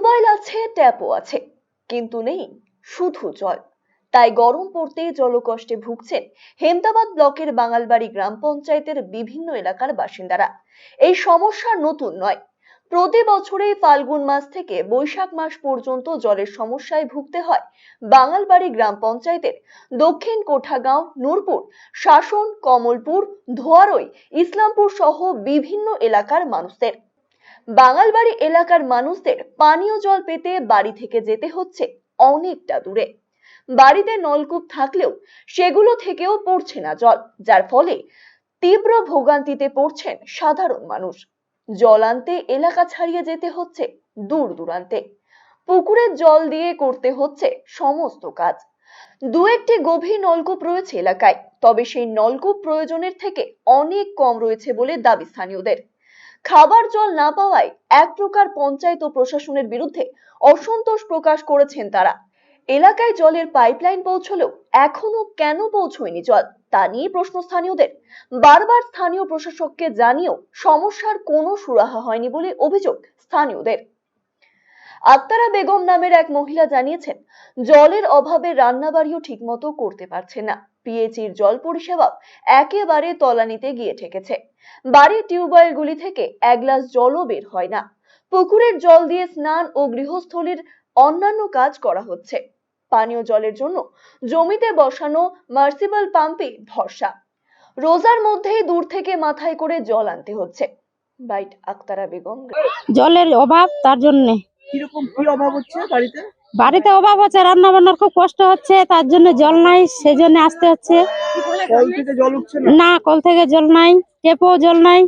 Tubewell আছে, ট্যাপও আছে। কিন্তু নেই শুধু জল। তাই গরম পড়তে জলকষ্টে ভুগছেন হেমদাবাদ ব্লকের বাঙালবাড়ি গ্রাম পঞ্চায়েতের বিভিন্ন এলাকার বাসিন্দারা। এই সমস্যা নতুন নয়। প্রতি বছরেই ফাল্গুন মাস থেকে বৈশাখ মাস পর্যন্ত জলের সমস্যায় ভুগতে হয় বাঙালবাড়ি গ্রাম পঞ্চায়েতের দক্ষিণ কোঠাগাঁও, নূরপুর, শাসন, কমলপুর, ধোয়ারই, ইসলামপুর সহ বিভিন্ন এলাকার মানুষদের। বাঙালবাড়ি এলাকার মানুষদের পানীয় জল পেতে বাড়ি থেকে যেতে হচ্ছে অনেকটা দূরে। বাড়িতে নলকূপ থাকলেও সেগুলো থেকেও পড়ছে না জল, যার ফলে তীব্র ভোগান্তিতে পড়ছেন সাধারণ মানুষ। জল আনতে, এলাকা ছাড়িয়ে যেতে হচ্ছে দূর দূরান্তে। পুকুরের জল দিয়ে করতে হচ্ছে সমস্ত কাজ। দু একটি গভীর নলকূপ রয়েছে এলাকায়, তবে সেই নলকূপ প্রয়োজনের থেকে অনেক কম রয়েছে বলে দাবি স্থানীয়দের। খাবার জল না পাওয়ায় এক প্রকার পঞ্চায়েত প্রশাসনের বিরুদ্ধে অসন্তোষ প্রকাশ করেছেন তারা। এলাকায় জলের পাইপলাইন পৌঁছলেও এখনও কেন পৌঁছয়নি জল? তা নিয়ে প্রশ্ন স্থানীয়দের। বারবার স্থানীয় প্রশাসককে জানিয়েও সমস্যার কোনো সুরাহা হয়নি বলে অভিযোগ স্থানীয়দের। আক্তারা বেগম নামের এক মহিলা জানিয়েছেন, জলের অভাবে রান্নাবাড়িও ঠিকমতো করতে পারছে না। পিএইচির জল পরিষেবা একেবারে তলানিতে গিয়ে ঠেকেছে। বাড়ির টিউবওয়েলগুলি থেকে এক গ্লাস জলও বের হয় না। পুকুরের জল দিয়ে স্নান ও গৃহস্থলীর অন্যান্য কাজ করা হচ্ছে। পানীয় জলের জন্য জমিতে বসানো মার্সিবল পাম্পে ভরসা। রোজার মধ্যেই দূর থেকে মাথায় করে জল আনতে হচ্ছে। বাইট আক্তারা বেগম। জলের অভাব তার জন্য। কীরকম কি অভাব হচ্ছে বাড়িতে? বাড়িতে অভাব হচ্ছে রান্না বান্নার খুব কষ্ট হচ্ছে তার জন্য জল নাই সেই জন্য আসতে হচ্ছে। কল থেকে জল উঠছে না? না কল থেকে জল নাই টেপও জল নাই।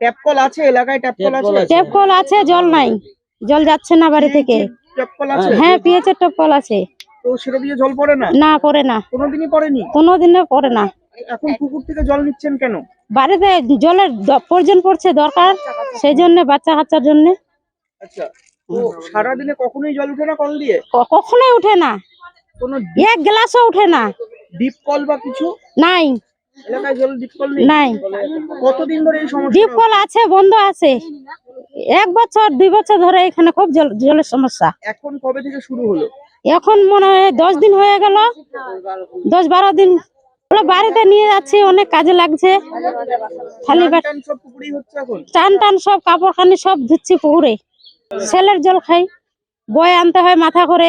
ট্যাপ কল আছে এলাকায় ট্যাপ কল আছে? টেপ কল আছে জল নাই। জল যাচ্ছে না বাড়ি থেকে। ট্যাপ কল আছে? হ্যাঁ পিএচের টেপ কল আছে। তো সেটা দিয়ে জল পড়ে না? না পড়ে না। কোনোদিনই পড়েনি? কোনোদিনও পড়ে না। এখন পুকুর থেকে জল নিচ্ছেন কেন? বাড়িতে জলের প্রয়োজন পড়ছে দরকার সেই জন্য বাচ্চা কাচ্চার জন্য। আচ্ছা তো সারাদিনে কখনোই জল উঠে না কল দিয়ে? কখনোই উঠে না। কোনো এক গ্লাসও উঠে না। ডিপ কল বা কিছু? নাই। এলাকায় জল ডিপ কল নেই? নাই। কতদিন ধরে এই সমস্যা ডিপ কল আছে বন্ধ আছে। এক বছর দুই বছর ধরে এখানে খুব জল জলের সমস্যা। এখন কবে থেকে শুরু হলো? এখন মনে হয় দশ দিন হয়ে গেল। দশ বারো দিন বাড়িতে নিয়ে যাচ্ছি অনেক কাজে লাগছে। খালি টান সব পুকুরেই হচ্ছে এখন? টান টান সব কাপড় কানি সব ধুচ্ছি পুকুরে। সেলের জল খাই, বয়ে আনতে হয় মাথা করে।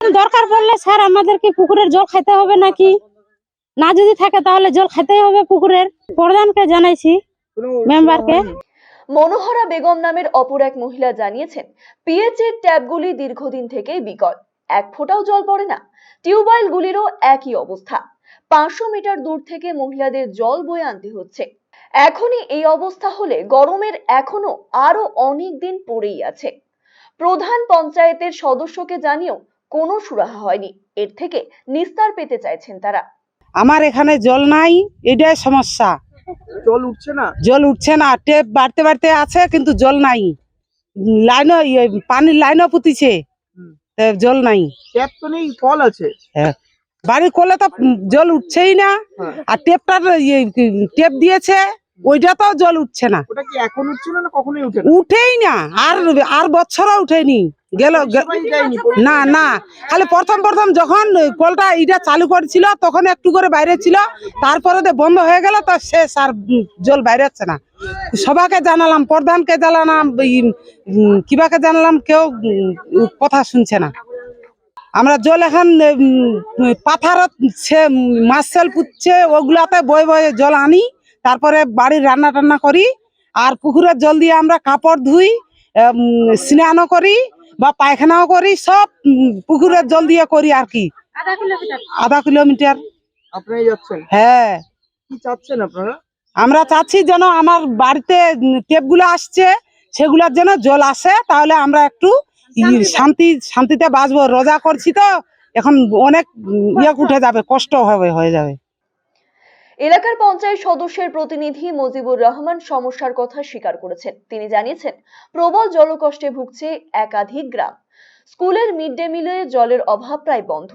দরকার পড়লে স্যার আমাদের কি পুকুরের জল খাইতে হবে নাকি? না যদি থাকে তাহলে জল খাইতেই হবে পুকুরের। প্রধানকে জানাইছি, মেম্বারকে। মনোহরা বেগম নামের অপর এক মহিলা জানিয়েছেন পিএইচের ট্যাপগুলি দীর্ঘদিন থেকেই বিকল, এক ফোঁটাও জল পড়ে না। টিউবওয়েলগুলিরও একই অবস্থা। পাঁচশো মিটার দূর থেকে মহিলাদের জল বয়ে আনতে হচ্ছে। এখনই এই অবস্থা হলে গরমের এখনও আরও অনেক দিন পড়েই আছে। প্রধান পঞ্চায়েতের সদস্যকে জানিয়েও কোনো সুরাহা হয়নি। এর থেকে নিস্তার পেতে চাইছেন তারা। আমার এখানে জল নাই এটাই সমস্যা। জল উঠছে না? জল উঠছে না টেপ বাড়তে বাড়তে আছে কিন্তু জল নাই। লাইনও ইয়ে, পানির লাইনও পুতিছে। জল নাই। ট্যাপ তো নেই কল আছে। বাড়ির করলে তো জল উঠছেই না। হ্যাঁ। আর টেপটার টেপ দিয়েছে ওইটাতেও জল উঠছে না। ওটা কি এখন উঠছে না না কখনোই উঠে উঠেই না আর আর বছরও উঠেনি। গেল না না খালি প্রথম প্রথম যখন কলটা এটা চালু করেছিল তখন একটু করে বাইরে ছিল তারপরে তো বন্ধ হয়ে গেল তো শেষ আর জল বাইরে হচ্ছে না। সবাকে জানালাম প্রধানকে জানালাম কিবাকে জানালাম কেউ কথা শুনছে না। আমরা জল এখন উম, পাথারত সে মাছ সেল পুচ্ছে ওগুলাতে বয়ে বয়ে জল আনি তারপরে বাড়ির রান্না টান্না করি আর পুকুরের জল দিয়ে আমরা কাপড় ধুই উম, স্নানও করি বা পায়খানাও করি সব পুকুরের জল দিয়ে করি আর কি। আধা কিলোমিটার? হ্যাঁ। কি চাচ্ছেন আপনারা? আমরা চাচ্ছি যেন আমার বাড়িতে টেপগুলো আসছে সেগুলোর যেন জল আসে তাহলে আমরা একটু শান্তি শান্তিতে বাঁচবো রোজা করছি তো এখন অনেক ইয়ে উঠে যাবে কষ্ট হবে হয়ে যাবে। এলাকার পঞ্চায়েত সদস্যের প্রতিনিধি মুজিবুর রহমান সমস্যার কথা স্বীকার করেছেন। তিনি জানিয়েছেন প্রবল জলকষ্টে ভুগছে একাধিক গ্রাম। স্কুলের মিড ডে মিলে জলের অভাব প্রায় বন্ধ।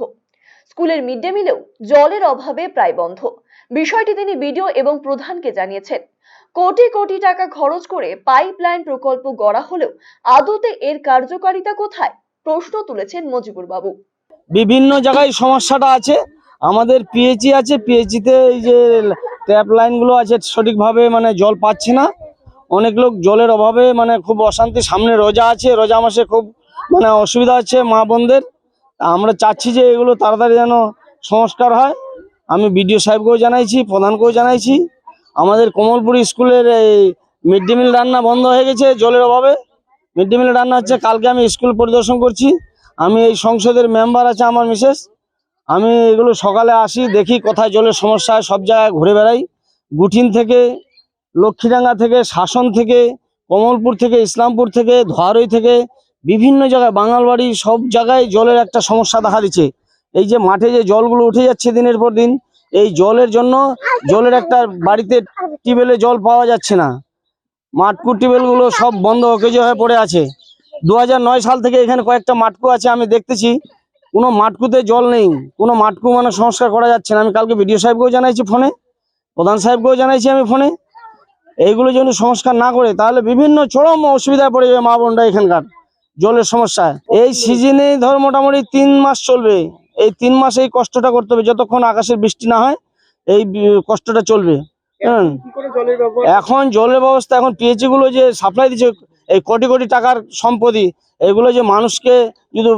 স্কুলের মিড ডে মিলেও জলের অভাবে প্রায় বন্ধ। বিষয়টি তিনি বিডিও এবং প্রধানকে জানিয়েছেন। কোটি কোটি টাকা খরচ করে পাইপলাইন প্রকল্প গড়া হলেও আদতে এর কার্যকারিতা কোথায়? প্রশ্ন তুলেছেন মজিবুর বাবু। বিভিন্ন জায়গায় সমস্যাটা আছে। আমাদের পিএইচি আছে। পিএইচিতে এই যে ট্যাপ লাইনগুলো আছে, সঠিকভাবে মানে জল পাচ্ছে না। অনেক লোক জলের অভাবে মানে খুব অশান্তি। সামনে রোজা আছে। রোজা মাসে খুব মানে অসুবিধা আছে মা বোনদের। আমরা চাচ্ছি যে এগুলো তাড়াতাড়ি যেন সংস্কার হয়। আমি বিডিও সাহেবকেও জানাইছি, প্রধানকেও জানাইছি। আমাদের কমলপুর স্কুলের এই মিড ডে মিল রান্না বন্ধ হয়ে গেছে, জলের অভাবে। মিড ডে মিল রান্না হচ্ছে, কালকে আমি স্কুল পরিদর্শন করছি। আমি এই সংসদের মেম্বার আছে আমার মিসেস। আমি এগুলো সকালে আসি, দেখি কোথায় জলের সমস্যা হয়, সব জায়গায় ঘুরে বেড়াই। গুঠিন থেকে, লক্ষ্মীডাঙ্গা থেকে, শাসন থেকে, কমলপুর থেকে, ইসলামপুর থেকে, ধোয়ারই থেকে, বিভিন্ন জায়গায়, বাঙালবাড়ি সব জায়গায় জলের একটা সমস্যা দেখা দিচ্ছে। এই যে মাঠে যে জলগুলো উঠে যাচ্ছে দিনের পর দিন এই জলের জন্য জলের একটা বাড়িতে টিউবওয়েলে জল পাওয়া যাচ্ছে না। মাটকু টিউবওয়েলগুলো সব বন্ধ, অকেজো হয়ে পড়ে আছে। দু সাল থেকে এখানে কয়েকটা মাটকু আছে, আমি দেখতেছি। কোনো মাটকুতে জল নেই, কোনো মাটকু মানে সংস্কার করা যাচ্ছে না। আমি কালকে বিডিও সাহেবকেও জানাইছি ফোনে, প্রধান সাহেবকেও জানাইছি আমি ফোনে। এইগুলো যদি সংস্কার না করে, তাহলে বিভিন্ন চরম অসুবিধায় পড়ে যাবে মা বোনরা এখানকার জলের সমস্যা এই সিজনে ধর মোটামুটি তিন মাস চলবে। এই তিন মাস এই কষ্টটা করতে হবে যতক্ষণ আকাশের বৃষ্টি না হয় এই কষ্টটা চলবে। এখন জলের ব্যবস্থা এখন পিএইচি গুলো যে সাপ্লাই দিচ্ছে এই কোটি কোটি টাকার সম্পত্তি এগুলো যে মানুষকে যদি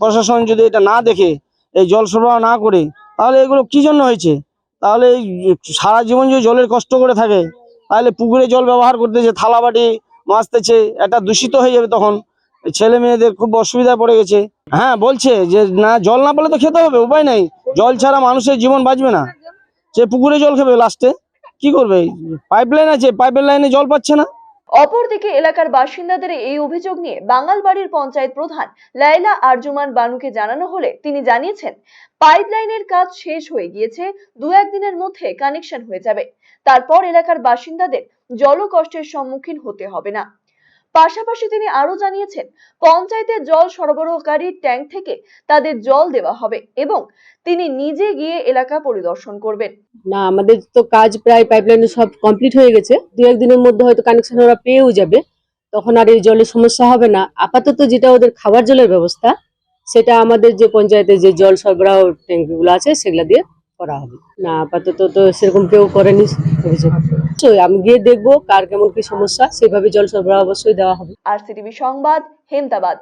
প্রশাসন যদি এটা না দেখে এই জল সরবরাহ না করে তাহলে এগুলো কি জন্য হয়েছে? তাহলে এই সারা জীবন যদি জলের কষ্ট করে থাকে তাহলে পুকুরে জল ব্যবহার করতেছে থালা বাটি মাজতেছে এটা দূষিত হয়ে যাবে তখন। ছেলে মেয়েদের খুব অসুবিধায় পড়ে গেছে। হ্যাঁ বলছে যে না, জল না পেলে তো খেতে হবে, উপায় নাই। জল ছাড়া মানুষের জীবন বাঁচবে না। সে পুকুরে জল খাবে লাস্টে। কি করবে? পাইপ লাইন আছে পাইপের লাইনে জল পাচ্ছে না। অপরদিকে এলাকার বাসিন্দাদের এই অভিযোগ নিয়ে বাঙালবাড়ির পঞ্চায়েত প্রধান লাইলা আরজুমান বানুকে জানানো হলে তিনি জানিয়েছেন, পাইপলাইনের কাজ শেষ হয়ে গিয়েছে, দু একদিনের মধ্যে কানেকশন হয়ে যাবে। তারপর এলাকার বাসিন্দাদের জলকষ্টের সম্মুখীন হতে হবে না। পাশাপাশি তিনি আরও জানিয়েছেন, পঞ্চায়েতের জল সরবরাহকারী ট্যাঙ্ক থেকে তাদের জল দেওয়া হবে এবং তিনি নিজে গিয়ে এলাকা পরিদর্শন করবেন। না, আমাদের তো কাজ প্রায় পাইপলাইনে সব কমপ্লিট হয়ে গেছে। দু একদিনের মধ্যে হয়তো কানেকশন ওরা পেয়েও যাবে। তখন আর এই জলের সমস্যা হবে না। আপাতত যেটা ওদের খাবার জলের ব্যবস্থা, সেটা আমাদের যে পঞ্চায়েতের যে জল সরবরাহ ট্যাঙ্কিগুলো আছে, সেগুলো দিয়ে করা হবে। না, আপাতত তো সেরকম কেউ করেনি অভিযোগ অবশ্যই আমি গিয়ে দেখব কার কেমন কি সমস্যা, সেভাবে জল সরবরাহ অবশ্যই দেওয়া হবে। আর সিটিভি সংবাদ, হেমতাবাদ।